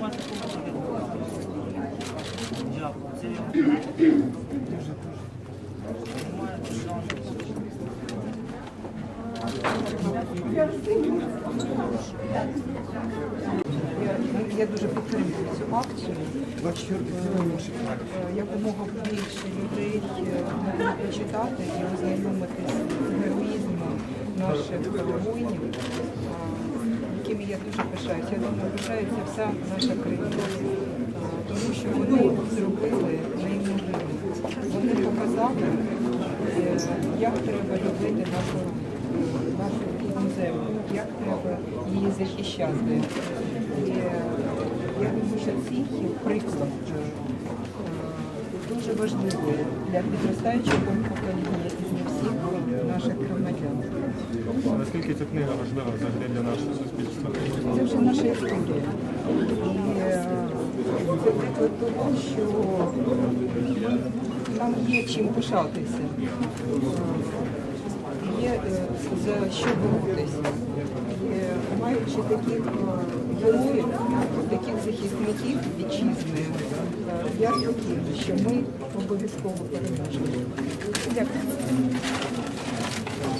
맛있게 먹는 거 같고. 이제 앞으로 세요. Я дуже підтримую цю акцію. Е, Якомога більше людей е, можна почитати і ознайомитися з героїзмом наших воїнів, е, якими я дуже пишаюся. Я думаю, пишається вся наша країна, Е, тому що вони зробили неймовірно. Вони показали, е, як треба любити нашу, як треба її захищати. І е, я думаю, що цей приклад е, дуже важливий для підростаючого покоління і для всіх наших громадян. Наскільки ця книга важлива взагалі для нашого суспільства? Це вже наша історія. І це приклад того, що нам є чим пишатися, є е, за що боротися. І, е, таких е, героїв, таких захисників вітчизни, як я впевнена, що ми обов'язково переможемо. Дякую.